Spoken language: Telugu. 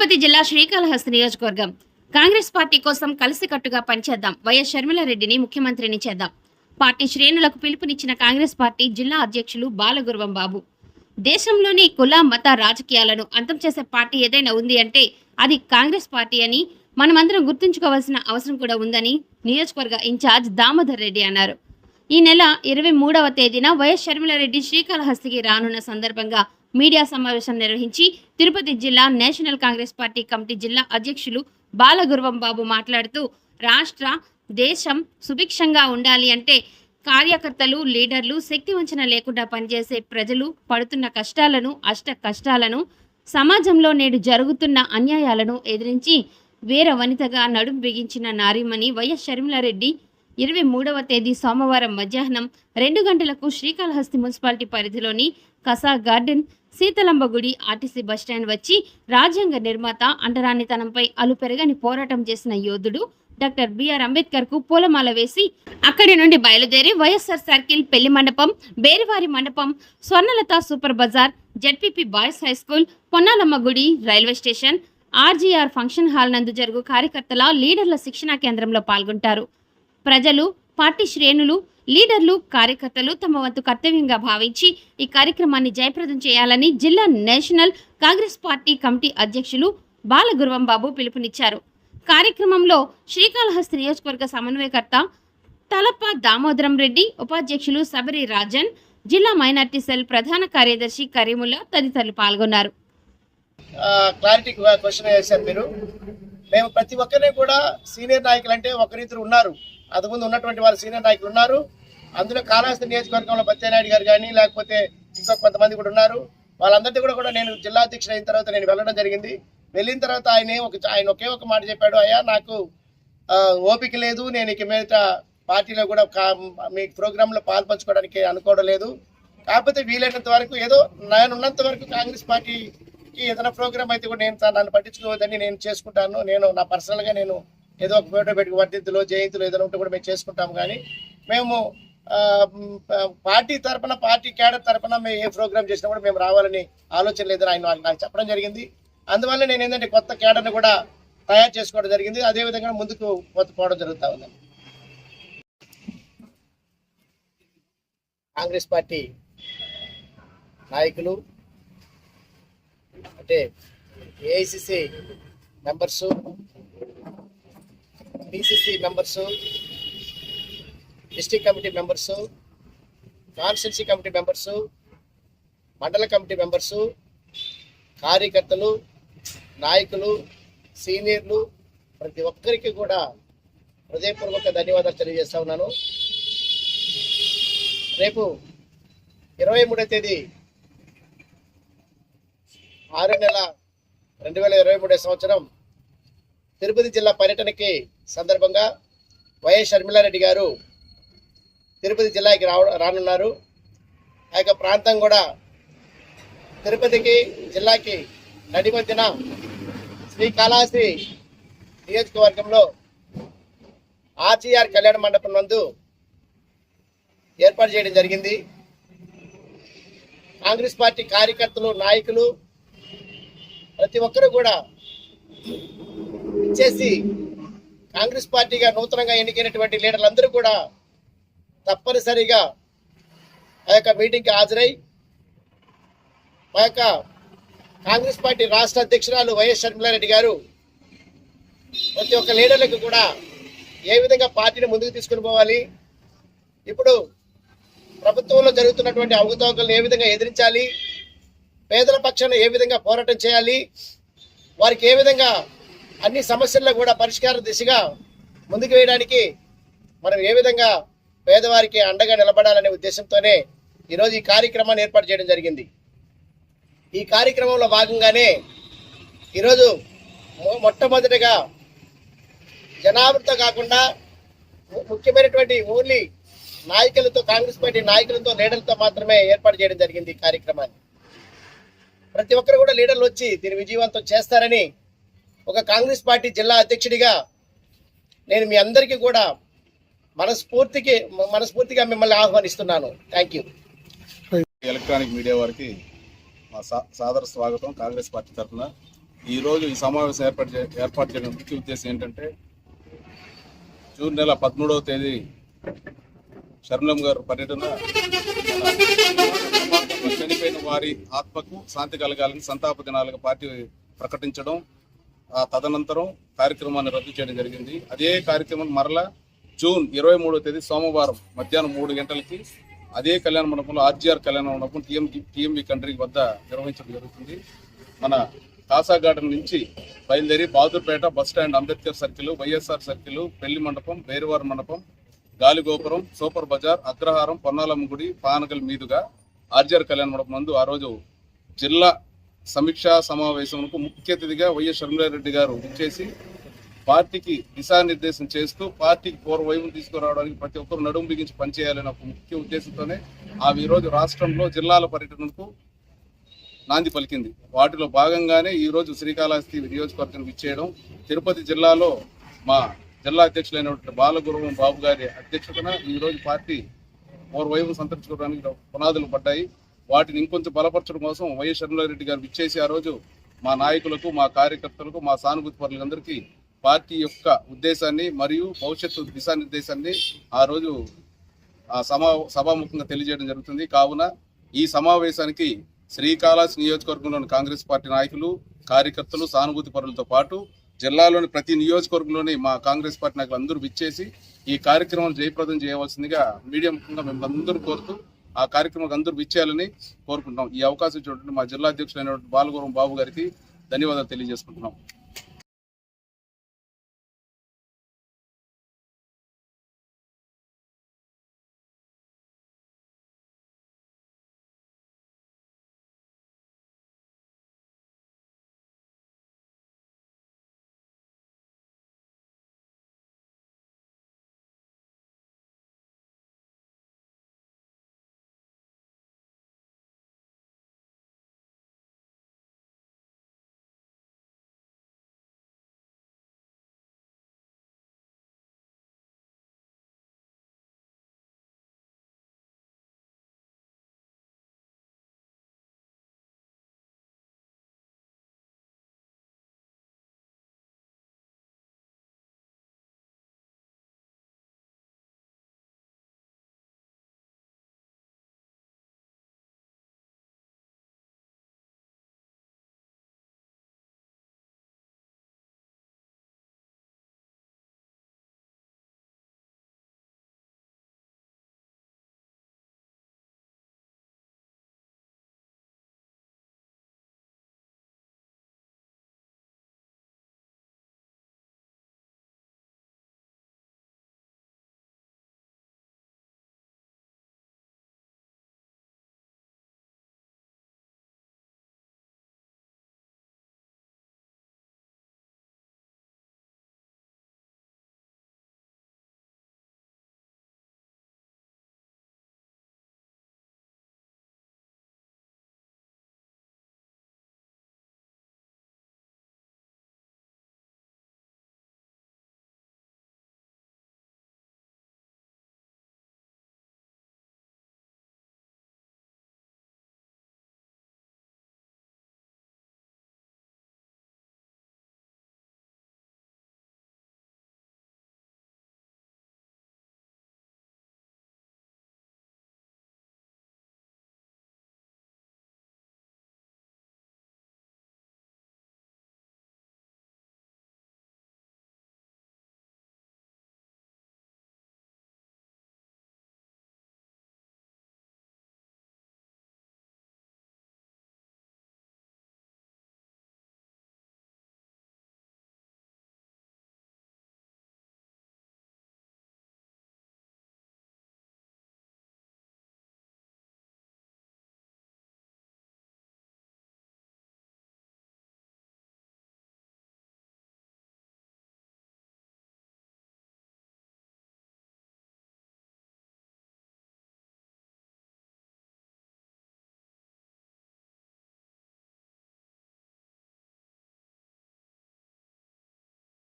తిరుపతి జిల్లా శ్రీకాళహస్తి నియోజకవర్గం. కాంగ్రెస్ పార్టీ కోసం కలిసికట్టుగా పనిచేద్దాం. వైఎస్ షర్మిలారెడ్డిని ముఖ్యమంత్రిని చేద్దాం. పార్టీ శ్రేణులకు పిలుపునిచ్చిన కాంగ్రెస్ పార్టీ జిల్లా అధ్యక్షులు బాలగురువం బాబు. దేశంలోని కుల మత రాజకీయాలను అంతం చేసే పార్టీ ఏదైనా ఉంది అంటే అది కాంగ్రెస్ పార్టీ అని మనమందరం గుర్తుంచుకోవాల్సిన అవసరం కూడా ఉందని నియోజకవర్గ ఇన్ఛార్జ్ దామోదర్ రెడ్డి అన్నారు. ఈ నెల ఇరవై మూడవ తేదీన వైఎస్ షర్మిలారెడ్డి శ్రీకాళహస్తికి రానున్న సందర్భంగా మీడియా సమావేశం నిర్వహించి తిరుపతి జిల్లా నేషనల్ కాంగ్రెస్ పార్టీ కమిటీ జిల్లా అధ్యక్షులు బాలగురువం బాబు మాట్లాడుతూ రాష్ట్ర దేశం సుభిక్షంగా ఉండాలి అంటే కార్యకర్తలు లీడర్లు శక్తి వంచన లేకుండా పనిచేసే ప్రజలు పడుతున్న కష్టాలను అష్ట కష్టాలను సమాజంలో నేడు జరుగుతున్న అన్యాయాలను ఎదిరించి వీర వనితగా నడుం బిగించిన నారిమణి వైఎస్ షర్మిలారెడ్డి ఇరవై మూడవ తేదీ సోమవారం మధ్యాహ్నం రెండు గంటలకు శ్రీకాళహస్తి మున్సిపాలిటీ పరిధిలోని కసా గార్డెన్ సీతలంబ గుడి ఆర్టీసీ బస్టాండ్ వచ్చి రాజ్యాంగ నిర్మాత అంటరానితనంపై అలుపెరగని పోరాటం చేసిన యోధుడు డాక్టర్ బిఆర్ అంబేద్కర్కు పూలమాల వేసి అక్కడి నుండి బయలుదేరి వైఎస్ఆర్ సర్కిల్ పెళ్ళి మండపం బేరివారి మండపం Swarnalatha super bazaar ZPP boys high school Ponnalamma గుడి railway station RGR function hall నందు జరుగు కార్యకర్తల లీడర్ల శిక్షణా కేంద్రంలో పాల్గొంటారు. ప్రజలు పార్టీ శ్రేణులు లీడర్లు కార్యకర్తలు తమ వంతు కర్తవ్యంగా భావించి ఈ కార్యక్రమాన్ని జయప్రదం చేయాలని జిల్లా నేషనల్ కాంగ్రెస్ పార్టీ కమిటీ అధ్యక్షులు బాలగురువం బాబు పిలుపునిచ్చారు. కార్యక్రమంలో శ్రీకాళహస్తి నియోజకవర్గ సమన్వయకర్త తలప దామోదరం రెడ్డి ఉపాధ్యక్షులు సబరి రాజన్ జిల్లా మైనార్టీ సెల్ ప్రధాన కార్యదర్శి కరీముల్లా తదితరులు పాల్గొన్నారు. క్లారిటీ క్వశ్చన్ వేశారు మీరు. మేము ప్రతి ఒక్కరిని కూడా సీనియర్ నాయకులు అంటే ఒకరిద్దరు ఉన్నారు. అంతకుముందు ఉన్నటువంటి వారు సీనియర్ నాయకులు ఉన్నారు. అందులో కాళహస్తి నియోజకవర్గంలో బత్యనాయుడు గారు కానీ లేకపోతే ఇంకొక కొంతమంది కూడా ఉన్నారు. వాళ్ళందరినీ కూడా కూడా నేను జిల్లా అధ్యక్షుడు అయిన తర్వాత నేను వెళ్ళడం జరిగింది. వెళ్ళిన తర్వాత ఆయన ఒక ఆయన ఒకే ఒక మాట చెప్పాడు అయ్యా నాకు ఓపిక లేదు. నేను ఇక మీద పార్టీలో కూడా మీ ప్రోగ్రాంలో పాల్పంచుకోవడానికి అనుకోవడం లేదు. కాకపోతే వీలైనంత వరకు ఏదో నేను ఉన్నంత వరకు కాంగ్రెస్ పార్టీకి ఏదైనా ప్రోగ్రామ్ అయితే కూడా నేను నన్ను పట్టించుకోవద్దని నేను చేసుకుంటాను. నేను నా పర్సనల్గా నేను ఏదో ఒక ఫోటో పెట్టుకు వర్ధిద్దులో జయంతులు ఏదైనా ఉంటే కూడా మేము చేసుకుంటాము. కానీ మేము పార్టీ తరపున పార్టీ క్యాడర్ తరపున మేము ఏ ప్రోగ్రామ్ చేసినా కూడా మేము రావాలని ఆలోచన లేదని ఆయన నాకు చెప్పడం జరిగింది. అందువల్ల నేను ఏంటంటే కొత్త క్యాడర్ని కూడా తయారు చేసుకోవడం జరిగింది. అదే విధంగా ముందుకు పోవడం జరుగుతూ ఉంది. కాంగ్రెస్ పార్టీ నాయకులు అంటే AICC members PCC members district committee members constituency committee members మండల కమిటీ మెంబర్సు కార్యకర్తలు నాయకులు సీనియర్లు ప్రతి ఒక్కరికి కూడా హృదయపూర్వక ధన్యవాదాలు తెలియజేస్తా ఉన్నాను. రేపు ఇరవై మూడో తేదీ ఆరు నెల రెండు వేల ఇరవై మూడో సంవత్సరం తిరుపతి జిల్లా పర్యటనకి సందర్భంగా వైఎస్ షర్మిలారెడ్డి గారు తిరుపతి జిల్లాకి రావ రానున్నారు. ఆ యొక్క ప్రాంతం కూడా తిరుపతికి జిల్లాకి నడి శ్రీకాళహస్తి నియోజకవర్గంలో ఆర్జీఆర్ కళ్యాణ మండపం నందు ఏర్పాటు చేయడం జరిగింది. కాంగ్రెస్ పార్టీ కార్యకర్తలు నాయకులు ప్రతి ఒక్కరూ కూడా ఇచ్చేసి కాంగ్రెస్ పార్టీగా నూతనంగా ఎన్నికైనటువంటి లీడర్లందరూ కూడా తప్పనిసరిగా ఆ యొక్క మీటింగ్కి హాజరై మా యొక్క కాంగ్రెస్ పార్టీ రాష్ట్ర అధ్యక్షురాలు వైఎస్ షర్మిలారెడ్డి గారు ప్రతి ఒక్క లీడర్లకు కూడా ఏ విధంగా పార్టీని ముందుకు తీసుకుని పోవాలి ఇప్పుడు ప్రభుత్వంలో జరుగుతున్నటువంటి అవకతవకలను ఏ విధంగా ఎదిరించాలి పేదల పక్షాన ఏ విధంగా పోరాటం చేయాలి వారికి ఏ విధంగా అన్ని సమస్యల్లో కూడా పరిష్కార దిశగా ముందుకు వేయడానికి మనం ఏ విధంగా పేదవారికి అండగా నిలబడాలనే ఉద్దేశంతోనే ఈరోజు ఈ కార్యక్రమాన్ని ఏర్పాటు చేయడం జరిగింది. ఈ కార్యక్రమంలో భాగంగానే ఈరోజు మొట్టమొదటిగా జనాభాతో కాకుండా ముఖ్యమైనటువంటి ఓన్లీ నాయకులతో కాంగ్రెస్ పార్టీ నాయకులతో లీడర్లతో మాత్రమే ఏర్పాటు చేయడం జరిగింది ఈ కార్యక్రమాన్ని. ప్రతి ఒక్కరు కూడా లీడర్లు వచ్చి దీన్ని విజయవంతం చేస్తారని ఒక కాంగ్రెస్ పార్టీ జిల్లా అధ్యక్షుడిగా నేను మీ అందరికీ కూడా మనస్ఫూర్తికి మనస్ఫూర్తిగా మిమ్మల్ని ఆహ్వానిస్తున్నాను. థ్యాంక్ యూ ఎలక్ట్రానిక్ మీడియా వారికి మా సా- సాదర స్వాగతం కాంగ్రెస్ పార్టీ తరఫున. ఈరోజు ఈ సమావేశం ఏర్పాటు చే ఏర్పాటు చేయడం ముఖ్య ఉద్దేశం ఏంటంటే జూన్ నెల పదమూడవ తేదీ శర్మలం గారు పర్యటన చనిపోయిన వారి ఆత్మకు శాంతి కలగాలని సంతాప దినాలుగా పార్టీ ప్రకటించడం ఆ తదనంతరం కార్యక్రమాన్ని రద్దు చేయడం జరిగింది. అదే కార్యక్రమం మరలా జూన్ ఇరవై మూడవ తేదీ సోమవారం మధ్యాహ్నం మూడు గంటలకి అదే కళ్యాణ మండపంలో ఆర్జీఆర్ కళ్యాణ మండపం టీఎం టీఎంబీ కంట్రీ వద్ద నిర్వహించడం జరుగుతుంది. మన కాసా గార్డెన్ నుంచి బయలుదేరి Bahadurpet bus stand Ambedkar circle YSR circle పెళ్ళి మండపం బేరువారి మండపం గాలిగోపురం సూపర్ బజార్ అగ్రహారం పొన్నాలమ్మ గుడి పానగల్ మీదుగా ఆర్జీఆర్ కళ్యాణ మండపం నందు ఆ రోజు జిల్లా సమీక్షా సమావేశంకు ముఖ్య అతిథిగా వైఎస్ షర్మిలారెడ్డి గారు ఇచ్చేసి పార్టీకి దిశానిర్దేశం చేస్తూ పార్టీకి పూర్వవైపు తీసుకురావడానికి ప్రతి ఒక్కరు నడుము బిగించి పనిచేయాలని ఒక ముఖ్య ఉద్దేశంతోనే ఆ ఈరోజు రోజు రాష్ట్రంలో జిల్లాల పర్యటనకు నాంది పలికింది. వాటిలో భాగంగానే ఈరోజు శ్రీకాళహస్తి నియోజకవర్గం ఇచ్చేయడం తిరుపతి జిల్లాలో మా జిల్లా అధ్యక్షులైనటువంటి బాలగురువం బాబు గారి అధ్యక్షతన ఈ రోజు పార్టీ పూర్వవైపు సంతరించుకోవడానికి పునాదులు పడ్డాయి. వాటిని ఇంకొంచెం బలపరచడం కోసం వైఎస్ షర్మిలారెడ్డి గారు విచ్చేసి ఆ రోజు మా నాయకులకు మా కార్యకర్తలకు మా సానుభూతి పరులందరికీ పార్టీ యొక్క ఉద్దేశాన్ని మరియు భవిష్యత్తు దిశానిర్దేశాన్ని ఆ రోజు ఆ సమా సభాముఖంగా తెలియజేయడం జరుగుతుంది. కావున ఈ సమావేశానికి శ్రీకాళహస్తి నియోజకవర్గంలోని కాంగ్రెస్ పార్టీ నాయకులు కార్యకర్తలు సానుభూతి పరులతో పాటు జిల్లాలోని ప్రతి నియోజకవర్గంలోని మా కాంగ్రెస్ పార్టీ నాయకులు అందరూ విచ్చేసి ఈ కార్యక్రమం జయప్రదం చేయవలసిందిగా మీడియా ముఖ్యంగా మేము అందరూ కోరుతూ ఆ కార్యక్రమం అందరూ విచ్చేయాలని కోరుకుంటున్నాం. ఈ అవకాశం ఇచ్చినటువంటి మా జిల్లా అధ్యక్షులైనటువంటి బాలగురం బాబు గారికి ధన్యవాదాలు తెలియజేసుకుంటున్నాం.